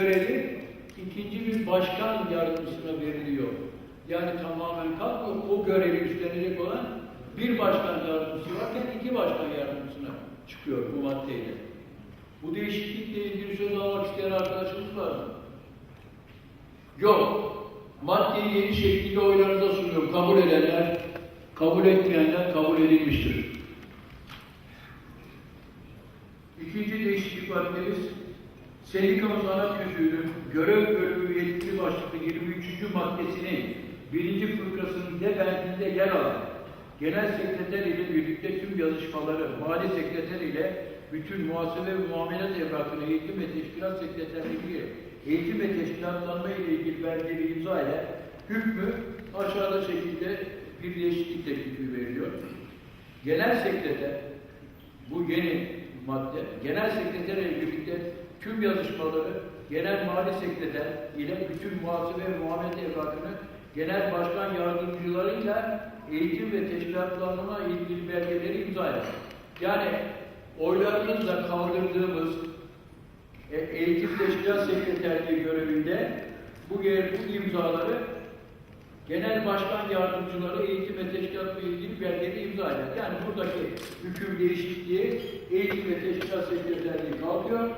görevi ikinci bir başkan yardımcısına veriliyor. Yani tamamen kalkıyor. O görevi üstlenecek olan bir başkan yardımcısı varken iki başkan yardımcısına çıkıyor bu maddeyle. Bu değişiklikle ilgili söz almak isteyen arkadaşımız var mı? Yok. Maddeyi yeni şekliyle oylarınıza sunuyorum. Kabul edenler, kabul etmeyenler kabul edilmiştir. İkinci değişiklik maddemiz, sendikamız ana tüzüğünün görev bölümü yetkili başlıklı 23. maddesinin birinci fıkrasının de bendinde yer alan genel sekreter ile birlikte tüm yazışmaları, mali sekreter ile bütün muhasebe ve muamelat evrakını eğitim ve teşkilat sekreterliği, eğitim ve teşkilatlanma ile ilgili belgeleri imza ile hükmü aşağıda şekilde bir değişiklik teklifi veriliyor. Genel sekreter bu yeni madde genel sekreter ile birlikte tüm yazışmaları genel mali sekreter ile bütün muhasebe muhabbet evrakını genel başkan yardımcılarıyla eğitim ve teşkilatlanma ilgili belgeleri imza eder. Yani oylarımızla kaldırdığımız e, eğitim teşkilat sekreterliği görevinde bu, bu imzaları Genel Başkan Yardımcıları eğitim ve teşkilatla ilgili belgeleri imza eder. Yani buradaki hüküm değişikliği eğitim ve teşkilat sekreterliği kalkıyor.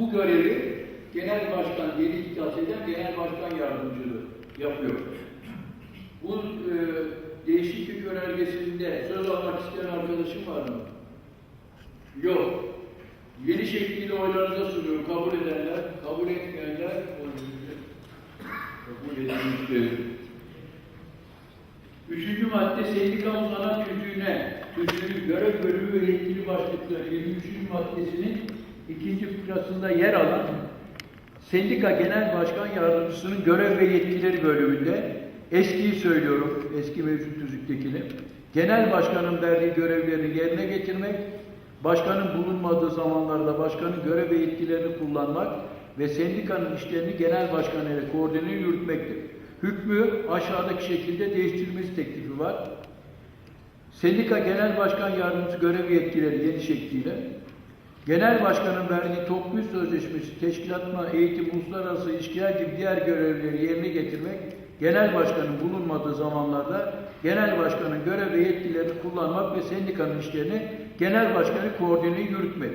Bu görevi Genel Başkan yeni ihtas eden Genel Başkan Yardımcılığı yapıyor. Bu e, değişiklik önergesinde söz almak isteyen arkadaşım var mı? Yok. Yeni şekliyle oylarınıza sunuyorum. Kabul edenler, kabul etmeyenler kabul edilmiştir. Üçüncü madde sendikamız ana tüzüğüne, tüzüğün görev bölümü ve yetkili başlıkları 23. maddesinin ikinci fıkrasında yer alan Sendika Genel Başkan Yardımcısının görev ve yetkileri bölümünde eskiyi söylüyorum, eski mevcut tüzüktekini. Genel başkanın verdiği görevleri yerine getirmek, başkanın bulunmadığı zamanlarda başkanın görev ve yetkilerini kullanmak ve sendikanın işlerini genel başkan ile koordine yürütmektir. Hükmü aşağıdaki şekilde değiştirilmesi teklifi var. Sendika Genel Başkan Yardımcısı görev yetkileri yeni şekliyle Genel Başkanın verdiği iş sözleşmesi, teşkilatma, eğitim, uluslararası ilişkiler gibi diğer görevleri yerine getirmek, Genel Başkanın bulunmadığı zamanlarda Genel Başkanın görev ve yetkilerini kullanmak ve sendikanın işlerini Genel Başkanı koordine yürütmek.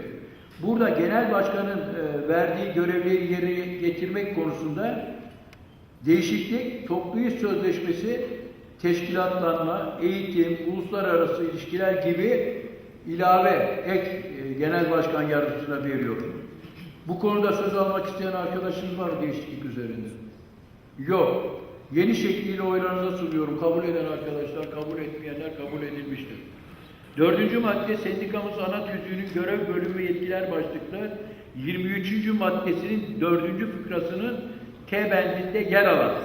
Burada Genel Başkanın e, verdiği görevleri yerine getirmek konusunda değişiklik, iş sözleşmesi, teşkilatlanma, eğitim, uluslararası ilişkiler gibi ilave ek e, genel başkan yardımcısına veriyor. Bu konuda söz almak isteyen arkadaşınız var değişiklik üzerinde? Yok. Yeni şekliyle oylarınıza sunuyorum. Kabul eden arkadaşlar, kabul etmeyenler kabul edilmiştir. Dördüncü madde sendikamız ana tüzüğünün görev bölümü yetkiler başlıklı 23. maddesinin dördüncü fıkrasının T bendinde yer alan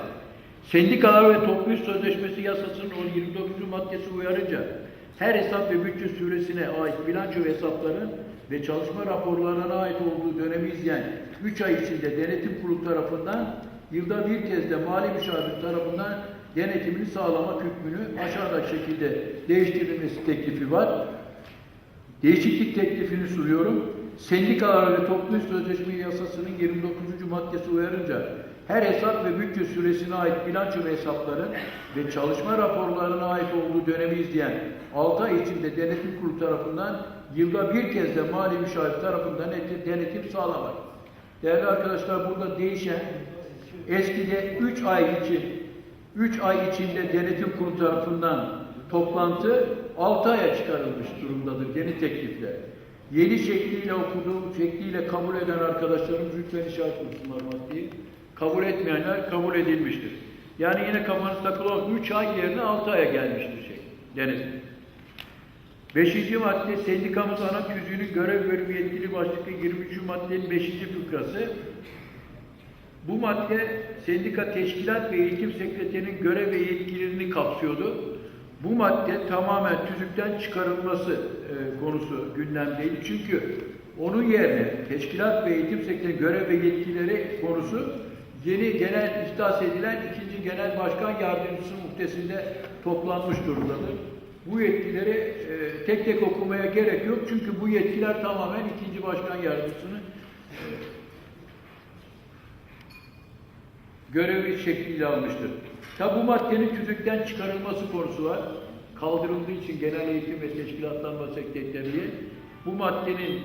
Sendikalar ve toplu sözleşmesi yasasının 29. maddesi uyarınca her hesap ve bütçe süresine ait bilanço hesapların ve çalışma raporlarına ait olduğu dönemi izleyen 3 ay içinde denetim kurulu tarafından yılda bir kez de mali müşavir tarafından denetimini sağlamak hükmünü aşağıdaki şekilde değiştirilmesi teklifi var. Değişiklik teklifini sunuyorum. Sendikalar ve toplu sözleşme yasasının 29. maddesi uyarınca her hesap ve bütçe süresine ait bilanço ve hesapların ve çalışma raporlarına ait olduğu dönemi izleyen 6 ay içinde denetim kurulu tarafından yılda bir kez de mali müşavir tarafından denetim sağlamak. Değerli arkadaşlar burada değişen eskide 3 ay için 3 ay içinde denetim kurulu tarafından toplantı 6 aya çıkarılmış durumdadır yeni teklifle. Yeni şekliyle okuduğum şekliyle kabul eden arkadaşlarım lütfen işaret olsunlar maddeyi. Kabul etmeyenler kabul edilmiştir. Yani yine kafanız takılı olan 3 ay yerine 6 aya gelmiştir şey. Denetim. Beşinci madde sendikamız ana tüzüğünün görev bölümü yetkili başlıklı 23. maddenin 5. fıkrası. Bu madde sendika teşkilat ve eğitim sekreterinin görev ve yetkilerini kapsıyordu. Bu madde tamamen tüzükten çıkarılması e, konusu gündemdeydi. Çünkü onun yerine teşkilat ve eğitim sekreterinin görev ve yetkileri konusu yeni genel ihdas edilen ikinci genel başkan yardımcısı muhtesinde toplanmış durumdadır. Bu yetkileri e, tek tek okumaya gerek yok. Çünkü bu yetkiler tamamen ikinci başkan yardımcısının e, görevi şekliyle almıştır. Tabi bu maddenin tüzükten çıkarılması konusu var. Kaldırıldığı için genel eğitim ve teşkilatlanma sekreterliği bu maddenin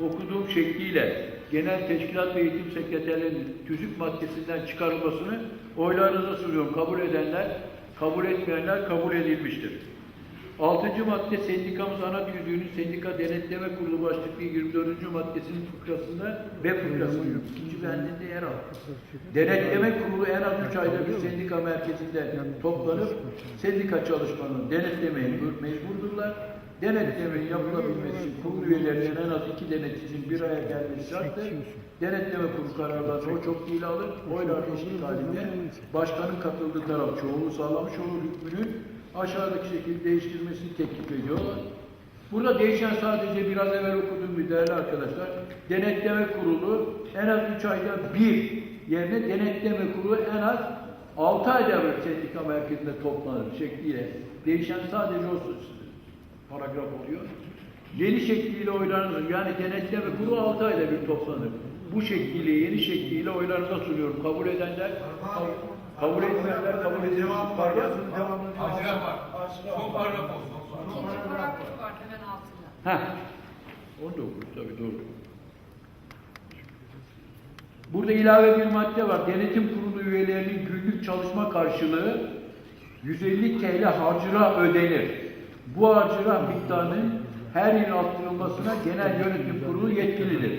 okuduğum şekliyle genel teşkilat ve eğitim sekreterlerinin tüzük maddesinden çıkarılmasını oylarınıza sunuyorum. Kabul edenler, kabul etmeyenler kabul edilmiştir. Altıncı madde sendikamız ana tüzüğünün sendika denetleme kurulu başlıklı 24. maddesinin fıkrasında ve fıkrasının ikinci bendinde yer alır. Denetleme kurulu en az 3 ayda bir sendika merkezinde toplanıp sendika çalışmalarını denetlemeye mecburdurlar. Denetlemenin yapılabilmesi için kurul üyelerinin en az iki deneticinin bir araya gelmesi şarttır. Denetleme kurulu kararlarını o çok değil alır. Oylar eşit halinde başkanın katıldığı taraf çoğunluğu sağlamış olur hükmünün aşağıdaki şekilde değiştirilmesini teklif ediyorlar. Burada değişen sadece biraz evvel okuduğum bir değerli arkadaşlar. Denetleme kurulu en az 3 ayda bir yerine denetleme kurulu en az 6 ayda bir sendika merkezinde toplanır şekliyle. Değişen sadece o paragraf oluyor. Yeni şekliyle oylarınız yani denetleme kurulu 6 ayda bir toplanır. Bu şekliyle yeni şekliyle oylarınıza sunuyorum. Kabul edenler kabul etmeyenler kabul edilmez. Pardon. Hacirat var. Son paragraf olsun. İkinci paragrafı var hemen altında. Ha. Onu da okuruz tabii doğru. Burada ilave bir madde var. Denetim kurulu üyelerinin günlük çalışma karşılığı 150 TL harcıra ödenir. Bu harcıra miktarının her yıl arttırılmasına genel yönetim kurulu yetkilidir.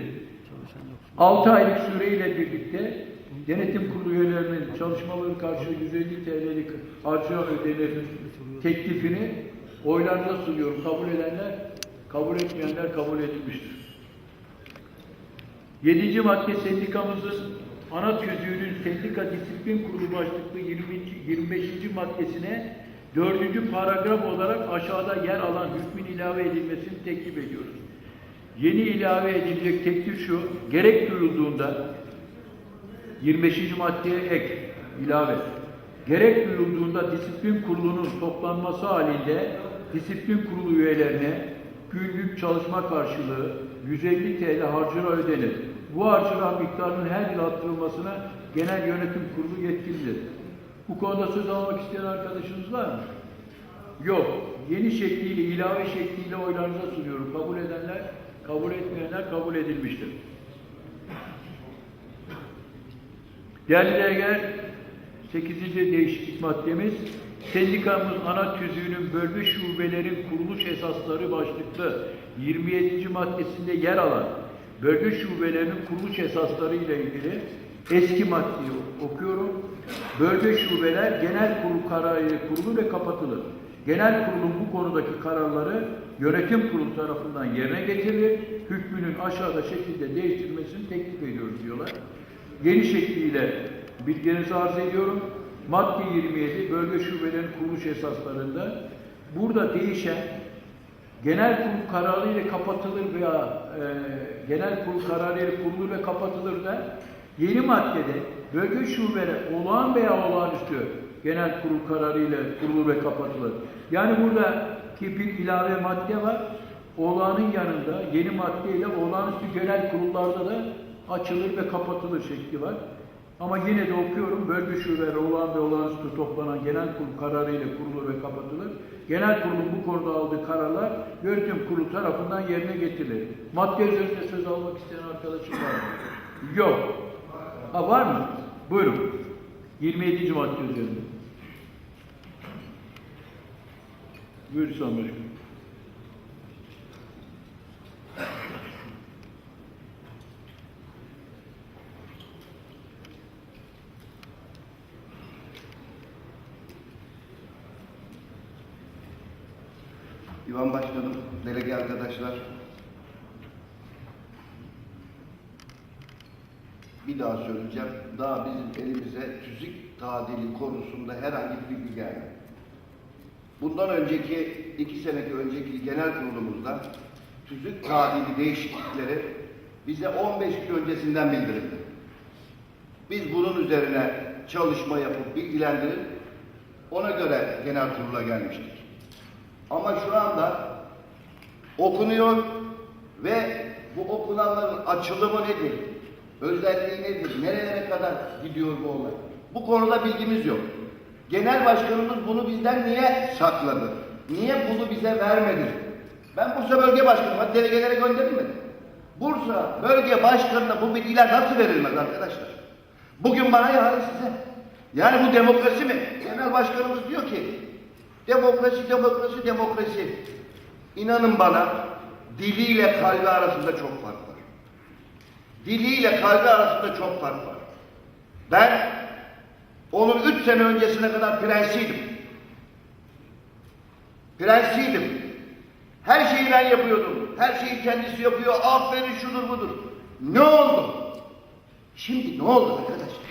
6 aylık süreyle birlikte denetim kurulu üyelerinin çalışmaları karşılığı 150 TL'lik harcıra ödenir teklifini oylarına sunuyorum. Kabul edenler, kabul etmeyenler kabul edilmiştir. Yedinci madde sendikamızın ana tüzüğünün sendika disiplin kurulu başlıklı 20. 25. maddesine dördüncü paragraf olarak aşağıda yer alan hükmün ilave edilmesini teklif ediyoruz. Yeni ilave edilecek teklif şu, gerek duyulduğunda 25. maddeye ek, ilave. Gerek duyulduğunda disiplin kurulunun toplanması halinde disiplin kurulu üyelerine günlük çalışma karşılığı 150 TL harcıra ödenir. Bu harcıra miktarının her yıl arttırılmasına genel yönetim kurulu yetkilidir. Bu konuda söz almak isteyen arkadaşınız var mı? Yok. Yeni şekliyle, ilave şekliyle oylarınıza sunuyorum. Kabul edenler, kabul etmeyenler kabul edilmiştir. Değerli delegeler, 8. değişiklik maddemiz, sendikamız ana tüzüğünün bölge şubelerin kuruluş esasları başlıklı 27. maddesinde yer alan bölge şubelerinin kuruluş esasları ile ilgili eski maddeyi okuyorum. Bölge şubeler genel kurul kararıyla kurulur ve kapatılır. Genel kurulun bu konudaki kararları yönetim kurulu tarafından yerine getirilir. Hükmünün aşağıda şekilde değiştirilmesini teklif ediyoruz diyorlar yeni şekliyle bilginizi arz ediyorum. Madde 27 bölge şubelerin kuruluş esaslarında burada değişen genel kurul kararı ile kapatılır veya e, genel kurul kararı ile kurulur ve kapatılır da yeni maddede bölge şubeleri olağan veya olağanüstü genel kurul kararı ile kurulur ve kapatılır. Yani buradaki bir ilave madde var. Olağanın yanında yeni madde ile olağanüstü genel kurullarda da açılır ve kapatılır şekli var. Ama yine de okuyorum, bölge şubeleri olağan ve olağanüstü toplanan genel kurul kararı ile kurulur ve kapatılır. Genel kurulun bu konuda aldığı kararlar yönetim kurulu tarafından yerine getirilir. Madde üzerinde söz almak isteyen arkadaşım var mı? Yok. Ha var mı? Buyurun. 27. madde üzerinde. Buyur İslam Başkanım. Divan Başkanım, delege arkadaşlar. Bir daha söyleyeceğim. Daha bizim elimize tüzük tadili konusunda herhangi bir bilgi gelmedi. Bundan önceki, iki seneki önceki genel kurulumuzda tüzük tadili değişiklikleri bize 15 gün öncesinden bildirildi. Biz bunun üzerine çalışma yapıp bilgilendirip ona göre genel kurula gelmiştik. Ama şu anda okunuyor ve bu okunanların açılımı nedir? Özelliği nedir? Nerelere kadar gidiyor bu olay? Bu konuda bilgimiz yok. Genel başkanımız bunu bizden niye sakladı? Niye bunu bize vermedi? Ben Bursa Bölge Başkanı, hadi delegelere gönderilmedi. Bursa Bölge Başkanı'na bu bilgiler nasıl verilmez arkadaşlar? Bugün bana yarın size. Yani bu demokrasi mi? Genel başkanımız diyor ki demokrasi, demokrasi, demokrasi. İnanın bana diliyle kalbi arasında çok fark. Diliyle kalbi arasında çok fark var. Ben onun üç sene öncesine kadar prensiydim. Prensiydim. Her şeyi ben yapıyordum. Her şeyi kendisi yapıyor. Aferin şudur budur. Ne oldu? Şimdi ne oldu arkadaşlar?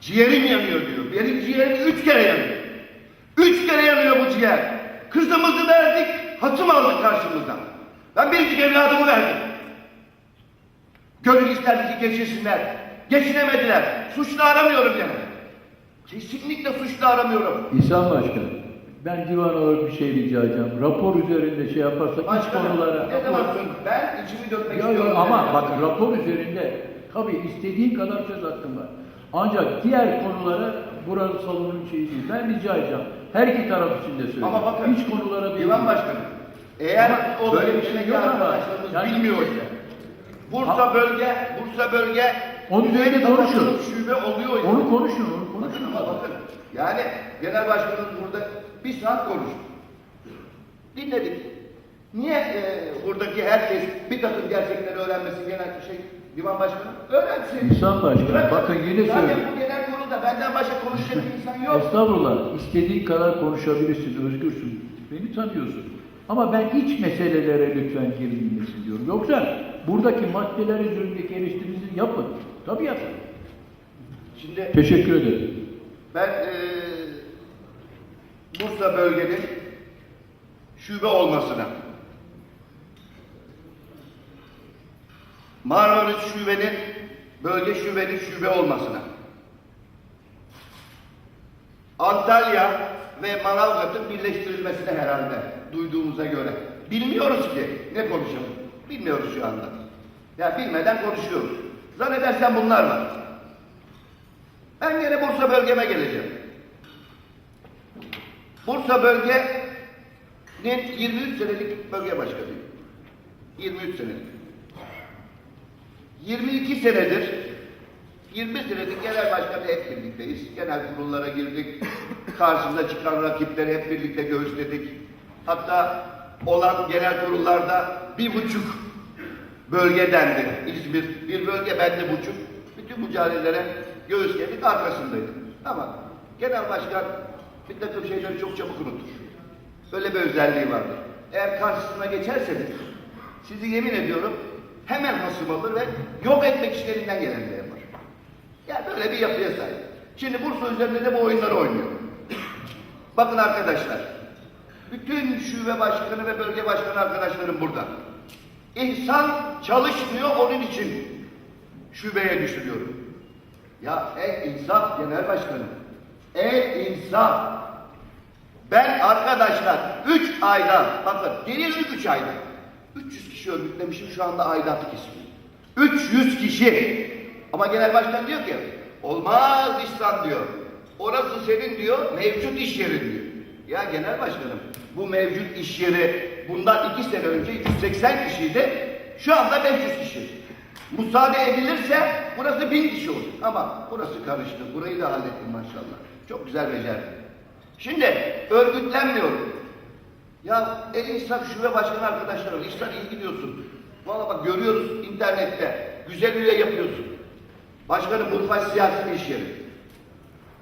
Ciğerim yanıyor diyor. Benim ciğerim üç kere yanıyor. Üç kere yanıyor bu ciğer. Kızımızı verdik, hasım aldık karşımıza. Ben biricik evladımı verdim. Gönül isterdi ki geçinsinler. Geçinemediler. Suçlu aramıyorum yani. Kesinlikle suçlu aramıyorum. İhsan Başkan, ben divan olarak bir şey rica edeceğim. Rapor üzerinde şey yaparsak iç Başkanım, konulara... ne zaman söz? Ben içimi dökmek Yok istiyorum. yok ama yani. bak rapor üzerinde tabii istediğin kadar söz hakkın var. Ancak diğer konulara buranın salonun şeyi değil. Ben rica edeceğim. Her iki taraf için de söylüyorum. Ama bakın, İç konulara değil. Divan Başkanı, eğer Ama o böyle bir bölgedeki şey yok ama yani- bilmiyor ise, Bursa bölge, Bursa bölge, Onun üzerine konuşun. Şube oluyor. Onu konuşun, onu Bakın konuşun. ama bakın, yani genel başkanımız burada bir saat konuştu. Dinledik. Niye e, buradaki herkes bir takım gerçekleri öğrenmesin genel şey divan başkanı? Öğrensin. İhsan Başkan, Bırakın. bakın yine Zaten söylüyorum. bu genel konuda benden başka konuşacak bir insan yok. Estağfurullah. İstediğin kadar konuşabilirsin, özgürsün. Beni tanıyorsun. Ama ben iç meselelere lütfen girilmesin diyorum. Yoksa buradaki maddeler üzerindeki eleştirinizi yapın. Tabii yapın. Şimdi Teşekkür ederim. Ben eee Bursa bölgenin şube olmasına, Marmaris şubenin, bölge şubenin şube olmasına, Antalya ve Manavgat'ın birleştirilmesine herhalde duyduğumuza göre. Bilmiyoruz ki ne konuşalım. Bilmiyoruz şu anda. Ya bilmeden konuşuyoruz. Zannedersen bunlar var. Ben yine Bursa bölgeme geleceğim. Bursa bölgenin 23 senelik bölge başkanıyım. 23 senelik. 22 senedir 20 senedir genel başkanı hep birlikteyiz. Genel kurullara girdik. Karşımıza çıkan rakipleri hep birlikte göğüsledik. Hatta olan genel kurullarda bir buçuk bölge dendi. İzmir bir bölge bende buçuk. Bütün mücadelelere göğüsledik arkasındaydım. Ama genel başkan bir takım şeyleri çok çabuk unutur. Böyle bir özelliği vardır. Eğer karşısına geçerseniz sizi yemin ediyorum hemen hasım alır ve yok etmek için elinden geleni de yapar. Yani böyle bir yapıya sahip. Şimdi Bursa üzerinde de bu oyunları oynuyor. Bakın arkadaşlar, bütün şube başkanı ve bölge başkanı arkadaşlarım burada. İnsan çalışmıyor onun için şubeye düşürüyorum. Ya ey insaf genel başkanım. Ey insaf. Ben arkadaşlar 3 ayda, bakın gerilik 3 ayda. 300 kişi örgütlemişim şu anda aidatı kesmiyor. 300 kişi. Ama genel başkan diyor ki olmaz İhsan diyor. Orası senin diyor mevcut iş yerin diyor. Ya genel başkanım bu mevcut iş yeri bundan 2 sene önce 180 kişiydi. Şu anda 500 kişi. Müsaade edilirse burası 1000 kişi olur. Ama burası karıştı. Burayı da hallettim maşallah. Çok güzel becerdim. Şimdi örgütlenmiyorum. Ya el insaf şube başkanı arkadaşlarım, işler iyi gidiyorsun. Valla bak görüyoruz internette. Güzel üye yapıyorsun. Başkanım Urfa siyasi bir iş yeri.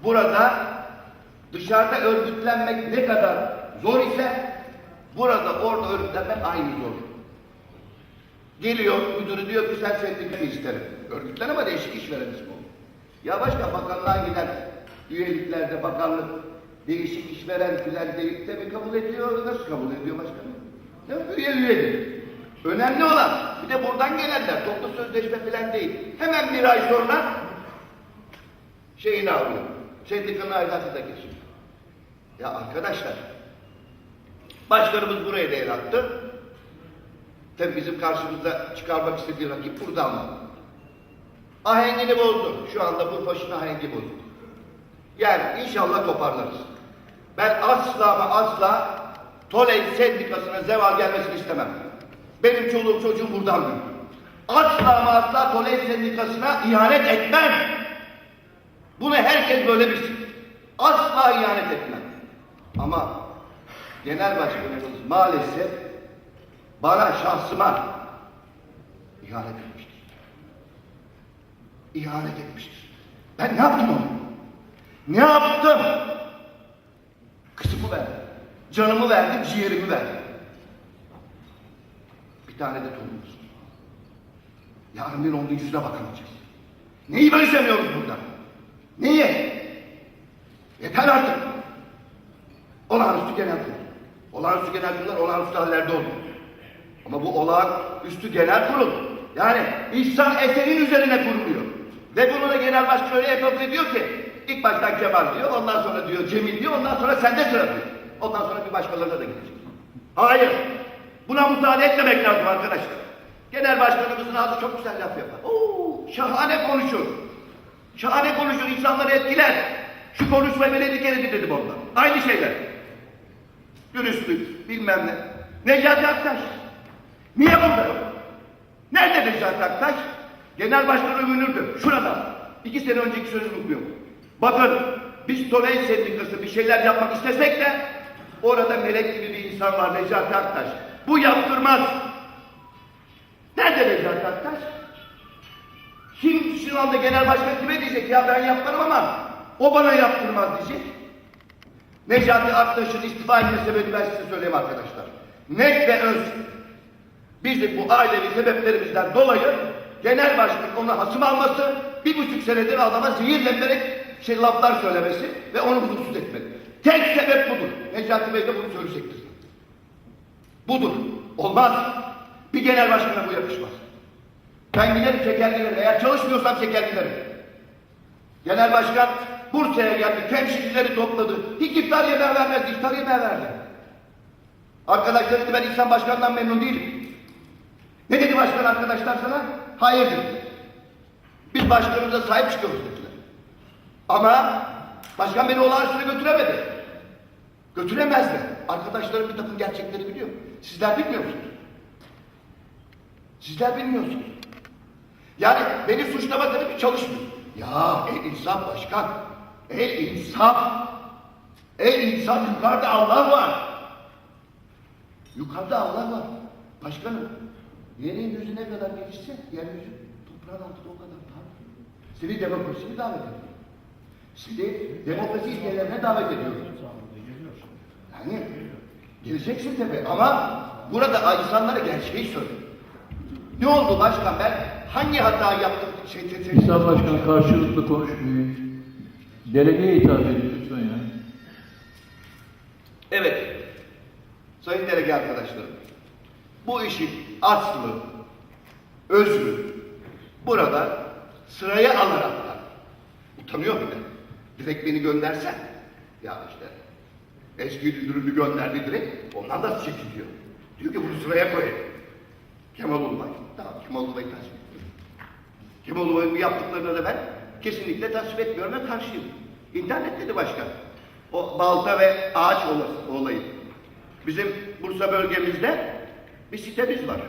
Burada dışarıda örgütlenmek ne kadar zor ise burada orada örgütlenmek aynı zor. Geliyor müdürü diyor ki sen sendika isterim. Örgütlen ama değişik işveren ismi olur. Ya başka bakanlığa giden üyeliklerde bakanlık değişik işveren de mi kabul ediyor? Nasıl kabul ediyor başkanım? Ya üye üyedir. Önemli olan bir de buradan gelenler toplu sözleşme filan değil. Hemen bir ay sonra şeyini alıyor. Sendikanın aidatı da kesiyor. Ya arkadaşlar başkanımız buraya da el attı. Tabii bizim karşımızda çıkarmak istediği rakip burada ama. Ahengini bozdu. Şu anda bu başın ahengi bozdu. Yani inşallah toparlarız. Ben asla ama asla Toley Sendikası'na zeval gelmesini istemem. Benim çoluğum çocuğum buradan büyüdü. Asla ama asla Toley Sendikası'na ihanet etmem. Bunu herkes böyle bilsin. Asla ihanet etmem. Ama genel başkanımız maalesef bana şahsıma ihanet etmiştir. İhanet etmiştir. Ben ne yaptım onu? Ne yaptım? Kızımı verdim. Canımı verdim, ciğerimi verdim. Bir tane de torunumuz. Yarın bir onun yüzüne bakamayacağız. Neyi bölüşemiyoruz burada? Neyi? Yeter artık. Olağanüstü genel kurul. Olağanüstü genel kurullar olağanüstü hallerde olur. Ama bu olağanüstü genel kurul. Yani İhsan eserin üzerine kuruluyor. Ve bunu da genel başkan öyle yapıyor diyor ki ilk baştan Kemal diyor, ondan sonra diyor Cemil diyor, ondan sonra sende sıra diyor. Ondan sonra bir başkalarına da gidecek. Hayır. Buna müsaade etmemek lazım arkadaşlar. Genel başkanımızın ağzı çok güzel laf yapar. Oo, şahane konuşur. Şahane konuşur, insanları etkiler. Şu konuşmayı ben elli kere dinledim ondan. Aynı şeyler. Dürüstlük, bilmem ne. Necati Aktaş. Niye burada yok? Nerede Necati Aktaş? Genel başkan övünürdü. Şurada. İki sene önceki sözü unutmuyorum. Bakın biz Toley Sendikası bir şeyler yapmak istesek de orada melek gibi bir insan var Necati Aktaş. Bu yaptırmaz. Nerede Necati Aktaş? Kim şu anda genel başkan kime diyecek ya ben yaparım ama o bana yaptırmaz diyecek. Necati Aktaş'ın istifa etme sebebini ben size söyleyeyim arkadaşlar. Net ve öz. Bizim bu ailevi sebeplerimizden dolayı genel başkan ona hasım alması, bir buçuk senedir adama zehirlenerek şey laflar söylemesi ve onu huzursuz etmesi. Tek sebep budur. Necati Bey de bunu söyleyecektir. Budur. Olmaz. Bir genel başkana bu yakışmaz. Ben giderim çeker giderim. Eğer çalışmıyorsam çeker giderim. Genel başkan Bursa'ya geldi. Temsilcileri topladı. Hiç iftar yemeği vermezdi. iftar yemeği verdi. Arkadaşlar dedi ben İhsan Başkan'dan memnun değilim. Ne dedi başkan arkadaşlar sana? Hayır dedi. Biz başkanımıza sahip çıkıyoruz dediler. Ama başkan beni olağanüstüne götüremedi. Götüremezdi. Arkadaşlarım bir takım gerçekleri biliyor. Sizler bilmiyor musunuz? Sizler bilmiyorsunuz. Yani beni suçlama ki çalışmıyor. Ya ey insan başkan, ey insan, ey insan yukarıda Allah var. Yukarıda Allah var. Başkanım, yerin yüzü ne kadar gelişse yeryüzü toprağın altında o kadar dar. Seni demokrasiye davet ediyorum. Seni demokrasi ilkelerine davet ediyorum. Yani gireceksin tabii ama burada insanlara gerçeği söyle. Ne oldu başkan ben hangi hatayı yaptım? Şey, şey, şey, İhsan Başkan karşılıklı konuşmuyor. Delegeye hitap edin lütfen ya. Evet. Sayın delege arkadaşlarım. Bu işin aslı, özü burada sıraya alarak var. Utanıyor bir de. Direkt beni göndersen. Ya işte eski müdürünü gönderdi direkt. Ondan da çekiliyor. Diyor ki bunu sıraya koyayım. Kemal Ulubay. Tamam Kemal Ulubay'ı tasvip. Kemal Ulubay'ın bu yaptıklarına da ben kesinlikle tasvip etmiyorum ve karşıyım. İnternette de başka. O balta ve ağaç olayı. Bizim Bursa bölgemizde bir sitemiz var.